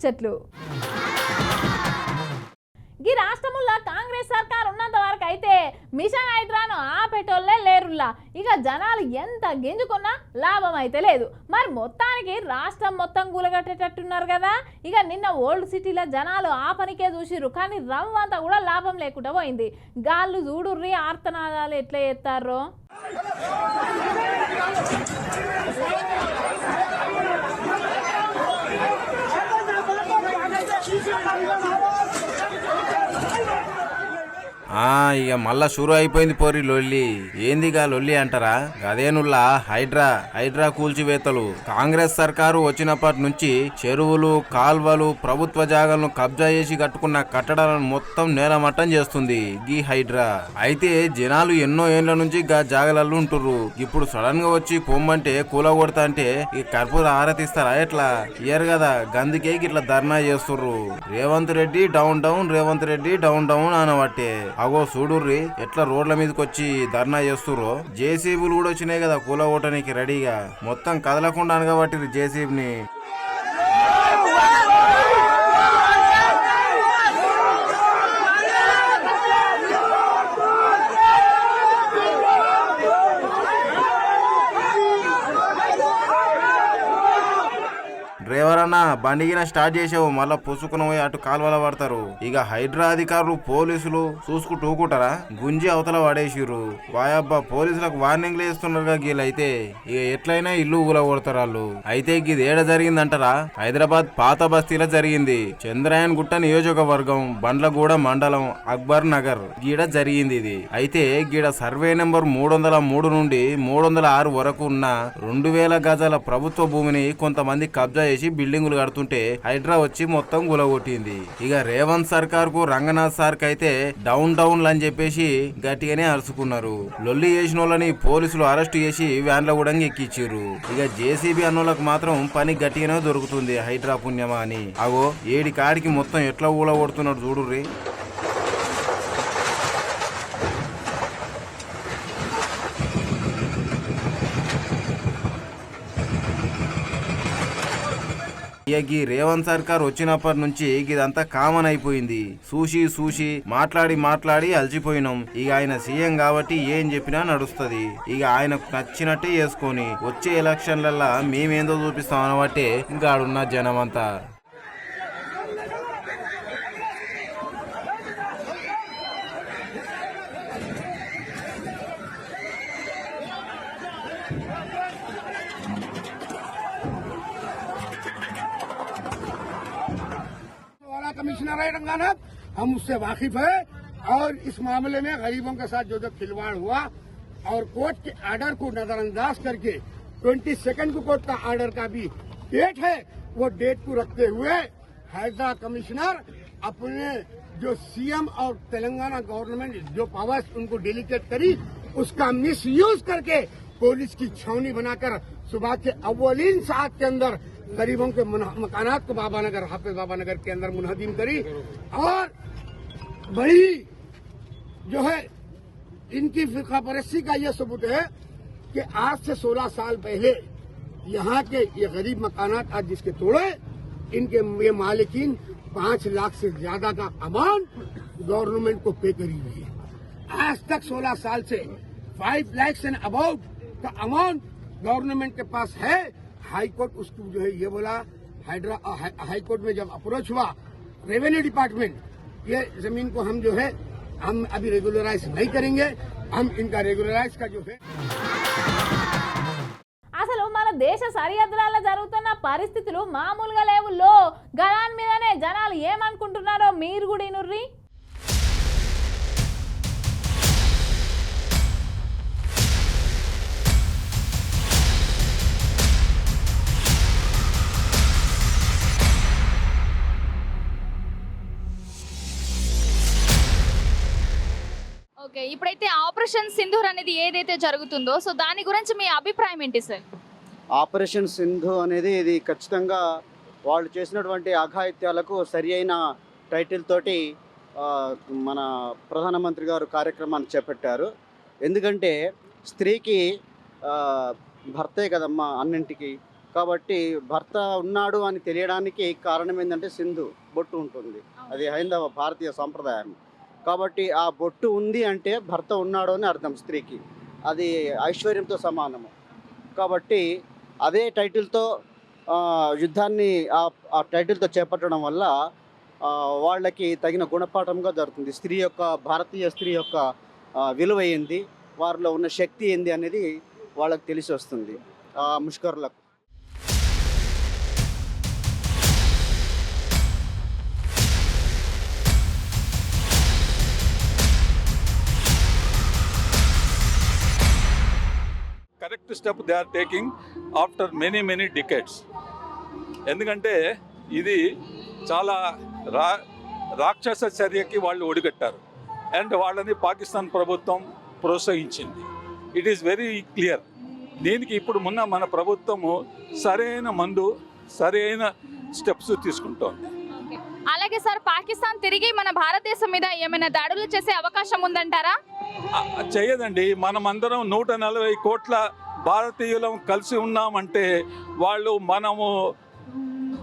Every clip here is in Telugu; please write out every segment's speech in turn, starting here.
ముచ్చట్లు ఈ రాష్ట్రంలో కాంగ్రెస్ సర్కార్ ఉన్నంత వరకు అయితే మిషన్ హైడ్రాను ఆపేటోళ్ళే లేరుల్లా. ఇక జనాలు ఎంత గింజుకున్నా లాభం అయితే లేదు. మరి మొత్తానికి రాష్ట్రం మొత్తం కూలగట్టేటట్టున్నారు కదా. ఇక నిన్న ఓల్డ్ సిటీలో జనాలు ఆ పనికే చూసిర్రు. కానీ రవ్వంతా కూడా లాభం లేకుండా పోయింది. గాళ్ళు చూడుర్రి ఆర్తనాదాలు ఎట్లా చేస్తారో ఇక మళ్ళా షురు అయిపోయింది పోరి లొల్లి. ఏందిగా లొల్లి అంటారా? అదేనుల్లా హైడ్రా హైడ్రా కూల్చివేతలు. కాంగ్రెస్ సర్కారు వచ్చినప్పటి నుంచి చెరువులు కాల్వలు ప్రభుత్వ జాగాలను కబ్జా చేసి కట్టుకున్న కట్టడాలను మొత్తం నేలమట్టం చేస్తుంది గీ హైడ్రా. అయితే జనాలు ఎన్నో ఏండ్ల నుంచి గా జాగలల్లో ఉంటుర్రు. ఇప్పుడు సడన్గా వచ్చి పొమ్మంటే కూల కొడతా అంటే ఈ కర్పూర ఆరతిస్తారా ఎట్లా? ఇయర్ కదా గందుకే ఇట్లా ధర్నా చేస్తుర్రు. Revanth Reddy down down Revanth Reddy down down అనబట్టే. అగో చూడుర్రి ఎట్లా రోడ్ల మీదకి వచ్చి ధర్నా చేస్తుర్రో? జేసీబులు కూడా వచ్చినాయి కదా కూల ఓటనికి రెడీగా. మొత్తం కదలకుండా అనగబట్టి జేసీబీని. అన్న బండిగిన స్టార్ట్ చేసావు మళ్ళా పుసుకుని పోయి అటు కాలువల పడతారు. ఇక హైడ్రా అధికారులు పోలీసులు చూసుకుంటూకుంటారా గుంజి అవతల పడేసిర్రు. వాయబ్బా పోలీసులకు వార్నింగ్లు ఇస్తున్నారు గీలైతే ఇక ఎట్లయినా ఇల్లు ఊల కొడతారు వాళ్ళు. అయితే ఇది ఏడ జరిగిందంటారా? హైదరాబాద్ పాత బస్తీలో జరిగింది. చంద్రాయన్ గుట్ట నియోజకవర్గం బండ్లగూడ మండలం అక్బర్ నగర్. గీడ జరిగింది ఇది. అయితే గీడ సర్వే నెంబర్ మూడు వందల మూడు నుండి మూడు వందల ఆరు వరకు ఉన్న రెండు వేల గజాల ప్రభుత్వ భూమిని కొంతమంది కబ్జా చేసి బిల్డింగ్ బిల్డింగులు కడుతుంటే హైడ్రా వచ్చి మొత్తం గులగొట్టింది. ఇక రేవంత్ సర్కార్కు రంగనాథ్ సార్ అయితే డౌన్ డౌన్ అని చెప్పేసి గట్టిగానే అరుచుకున్నారు. లొల్లి చేసిన వాళ్ళని పోలీసులు అరెస్ట్ చేసి వ్యాన్లో కూడా ఎక్కిచ్చారు ఇక జేసీబీ అన్నోళ్ళకి మాత్రం పని గట్టిగానే దొరుకుతుంది హైడ్రా పుణ్యమా అని. అగో ఏడి కాడికి మొత్తం ఎట్లా ఊల కొడుతున్నాడు చూడుర్రి. ఇక గీ రేవంత్ సర్కార్ వచ్చినప్పటి నుంచి ఇదంతా కామన్ అయిపోయింది. సూషి సూషి మాట్లాడి మాట్లాడి అలసిపోయినాం. ఇక ఆయన సీఎం కాబట్టి ఏం చెప్పినా నడుస్తుంది. ఇక ఆయనకు నచ్చినట్టే చేసుకొని వచ్చే ఎలక్షన్లల్లా మేమేందో చూపిస్తాం అనబట్టే ఇంకా ఆడున్న జనం कमिश्नर है रंगाना हम उससे वाकिफ है। और इस मामले में गरीबों के साथ जो जो खिलवाड़ हुआ और कोर्ट के आर्डर को नजरअंदाज करके ट्वेंटी सेकेंड को कोर्ट का आर्डर का भी डेट है, वो डेट को रखते हुए हैदरा कमिश्नर अपने जो सीएम और तेलंगाना गवर्नमेंट जो पावर्स उनको डेलीकेट करी, उसका मिस यूज़ करके पुलिस की छावनी बनाकर सुबह के अव्वलीन सात के अंदर गरीबों के मकानात को बाबा नगर, हाफिज बाबा नगर के अंदर मुनहदिम करी। और बड़ी जो है, इनकी फिरका परस्ती का यह सबूत है कि आज से 16 साल पहले यहाँ के ये गरीब मकानात आज जिसके तोड़े, इनके ये मालिकीन पाँच लाख से ज़्यादा का अमाउंट गवर्नमेंट को पे करी हुई है। आज तक 16 साल से फाइव लैक्स एंड अबाउट का अमाउंट गवर्नमेंट के पास है। हाई कोर्ट उसको जो है ये बोला हाइड्रा हाई, हाई कोर्ट में जब अप्रोच हुआ रेवेन्यू डिपार्टमेंट ये जमीन को हम जो है हम अभी रेगुलराइज नहीं करेंगे हम इनका रेगुलराइज का जो है అసలు మన దేశ సరిహద్దులలో జరుగుతున్న పరిస్థితులు మామూలుగా లేవుల్లో గదాని మీదనే జనాలు ఏమనుకుంటున్నారో మీరు కూడా ఇనుర్రి ఓకే ఇప్పుడైతే ఆపరేషన్ సింధూర్ అనేది ఏదైతే జరుగుతుందో సో దాని గురించి మీ అభిప్రాయం ఏంటి సార్? ఆపరేషన్ సింధు అనేది ఇది ఖచ్చితంగా వాళ్ళు చేసినటువంటి అఘాయిత్యాలకు సరి అయిన టైటిల్ తోటి మన ప్రధానమంత్రి గారు కార్యక్రమాన్ని చేపట్టారు. ఎందుకంటే స్త్రీకి భర్తే కదమ్మా అన్నింటికి. కాబట్టి భర్త ఉన్నాడు అని తెలియడానికి కారణం ఏంటంటే సింధు బొట్టు ఉంటుంది. అది హైందవ భారతీయ సాంప్రదాయం. కాబట్టి ఆ బొట్టు ఉంది అంటే భర్త ఉన్నాడు అని అర్థం స్త్రీకి. అది ఐశ్వర్యంతో సమానము. కాబట్టి అదే టైటిల్తో యుద్ధాన్ని ఆ టైటిల్తో చేపట్టడం వల్ల వాళ్ళకి తగిన గుణపాఠంగా జరుగుతుంది. స్త్రీ యొక్క భారతీయ స్త్రీ యొక్క విలువ ఏంది? వారిలో ఉన్న శక్తి ఏంది అనేది వాళ్ళకి తెలిసి వస్తుంది. ఆ ముష్కరులకు. Correct step they are taking after many many decades. ఎందుకంటే ఇది చాలా రా రాక్షస చర్యకి వాళ్ళు ఒడిగట్టారు. అండ్ వాళ్ళని పాకిస్తాన్ ప్రభుత్వం ప్రోత్సహించింది. ఇట్ ఈస్ వెరీ క్లియర్ దీనికి ఇప్పుడు మొన్న మన ప్రభుత్వము సరైన మందు సరైన స్టెప్స్ తీసుకుంటోంది. అలాగే సార్ పాకిస్తాన్ తిరిగి మన భారతదేశం మీద ఏమైనా దాడులు చేసే అవకాశం ఉందంటారా? చేయదండి. మనం అందరం నూట నలభై కోట్ల భారతీయులం కలిసి ఉన్నామంటే వాళ్ళు మనము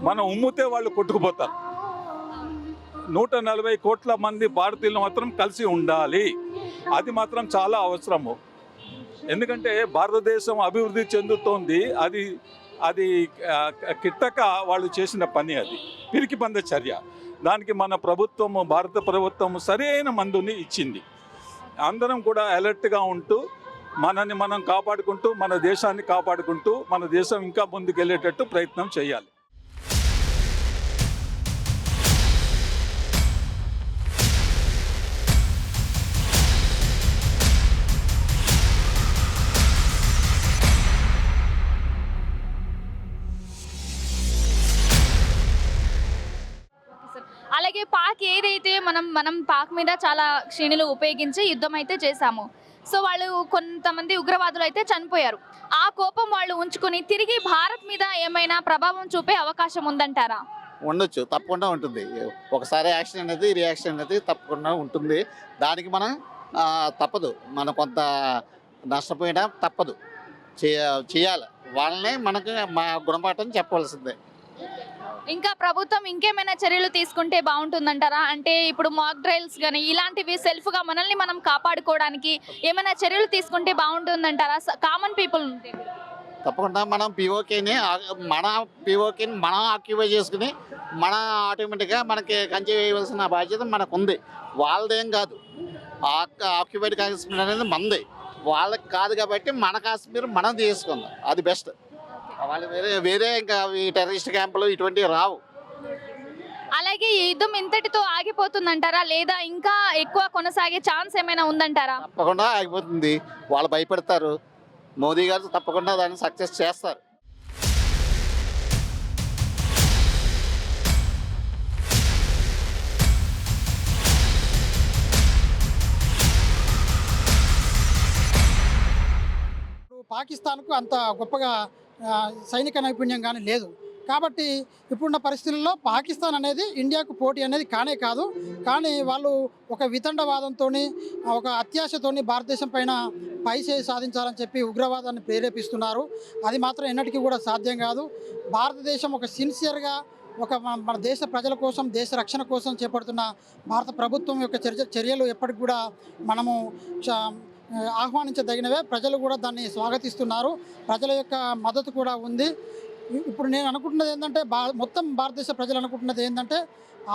మనం ఉమ్మితే వాళ్ళు కొట్టుకుపోతారు. నూట నలభై కోట్ల మంది భారతీయులు మాత్రం కలిసి ఉండాలి. అది మాత్రం చాలా అవసరము. ఎందుకంటే భారతదేశం అభివృద్ధి చెందుతోంది. అది అది కిట్టక వాళ్ళు చేసిన పని అది. పిరికి పంద చర్య. దానికి మన ప్రభుత్వము భారత ప్రభుత్వం సరైన మందుని ఇచ్చింది. అందరం కూడా అలర్ట్గా ఉంటూ మనని మనం కాపాడుకుంటూ మన దేశాన్ని కాపాడుకుంటూ మన దేశం ఇంకా ముందుకెళ్ళేటట్టు ప్రయత్నం చేయాలి. అలాగే పాక్ ఏదైతే మనం మనం పాక్ మీద చాలా శ్రేణులు ఉపయోగించి యుద్ధం అయితే చేశాము సో వాళ్ళు కొంతమంది ఉగ్రవాదులు అయితే చనిపోయారు. ఆ కోపం వాళ్ళు ఉంచుకొని తిరిగి భారత్ మీద ఏమైనా ప్రభావం చూపే అవకాశం ఉందంటారా? ఉండొచ్చు తప్పకుండా ఉంటుంది. ఒకసారి యాక్షన్ అనేది రియాక్షన్ అనేది తప్పకుండా ఉంటుంది. దానికి మనం తప్పదు. మనం కొంత నష్టపోయినా తప్పదు. చేయ చేయాలి. వాళ్ళనే మనకు మా గుణపాఠం చెప్పవలసిందే. ఇంకా ప్రభుత్వం ఇంకేమైనా చర్యలు తీసుకుంటే బాగుంటుందంటారా? అంటే ఇప్పుడు మాక్ డ్రైల్స్ కానీ ఇలాంటివి సెల్ఫ్గా మనల్ని మనం కాపాడుకోవడానికి ఏమైనా చర్యలు తీసుకుంటే బాగుంటుందంటారా? కామన్ పీపుల్ ఉంటే. తప్పకుండా మనం పిఓకేని మన పిఓకేని మనం ఆక్యుపై చేసుకుని మన ఆటోమేటిక్గా మనకి కంచి వేయవలసిన బాధ్యత మనకు ఉంది వాళ్ళదేం కాదు. ఆక్యుపైడ్ కాశ్మీర్ అనేది మనది వాళ్ళకి కాదు కాబట్టి మన కాశ్మీర్ మనం తీసుకుందాం అది బెస్ట్ వాళ్ళు వేరే వేరే ఇంకా ఈ టెర్రరిస్ట్ క్యాంపులు ఇటువంటివి రావు. అలాగే ఈ యుద్ధం ఇంతటితో ఆగిపోతుందంటారా? లేదా ఇంకా ఎక్కువ కొనసాగే ఛాన్స్ ఏమైనా ఉందంటారా? తప్పకుండా ఆగిపోతుంది. వాళ్ళు భయపెడతారు. మోదీ గారు తప్పకుండా దాన్ని సక్సెస్ చేస్తారు. పాకిస్తాన్కు అంత గొప్పగా సైనిక నైపుణ్యం కానీ లేదు. కాబట్టి ఇప్పుడున్న పరిస్థితుల్లో పాకిస్తాన్ అనేది ఇండియాకు పోటీ అనేది కానే కాదు. కానీ వాళ్ళు ఒక వితండవాదంతో ఒక అత్యాశతోని భారతదేశం పైన పైసే సాధించాలని చెప్పి ఉగ్రవాదాన్ని ప్రేరేపిస్తున్నారు. అది మాత్రం ఎన్నటికీ కూడా సాధ్యం కాదు. భారతదేశం ఒక సిన్సియర్గా ఒక మన- దేశ ప్రజల కోసం దేశ రక్షణ కోసం చేపడుతున్న భారత ప్రభుత్వం యొక్క చర్య చర్యలు ఎప్పటికి కూడా మనము చ- ఆహ్వానించదగినవే. ప్రజలు కూడా దాన్ని స్వాగతిస్తున్నారు. ప్రజల యొక్క మద్దతు కూడా ఉంది. ఇప్పుడు నేను అనుకుంటున్నది ఏంటంటే బా మొత్తం భారతదేశ ప్రజలు అనుకుంటున్నది ఏంటంటే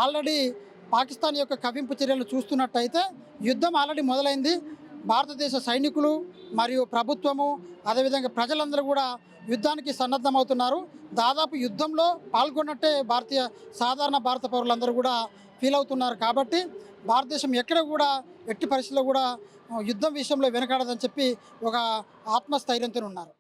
ఆల్రెడీ పాకిస్తాన్ యొక్క కవింపు చర్యలు చూస్తున్నట్టయితే యుద్ధం ఆల్రెడీ మొదలైంది. భారతదేశ సైనికులు మరియు ప్రభుత్వము అదేవిధంగా ప్రజలందరూ కూడా యుద్ధానికి సన్నద్ధమవుతున్నారు. దాదాపు యుద్ధంలో పాల్గొన్నట్టే భారతీయ సాధారణ భారత పౌరులందరూ కూడా ఫీల్ అవుతున్నారు కాబట్టి భారతదేశం ఎక్కడ కూడా ఎట్టి పరిస్థితుల్లో కూడా యుద్ధం విషయంలో వెనకాడదని చెప్పి ఒక ఆత్మస్థైర్యంతో ఉన్నారు.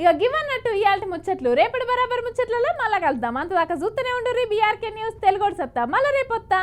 ఇక గివ్ అన్నట్టు ఇయాల్టి ముచ్చట్లు. రేపటి బరాబర్ ముచ్చట్లలో మళ్ళా కలుద్దాం. అంతదాకా చూస్తూనే ఉండరు బీఆర్కే న్యూస్ తెలుగు చెప్తా మళ్ళీ రేపు వస్తా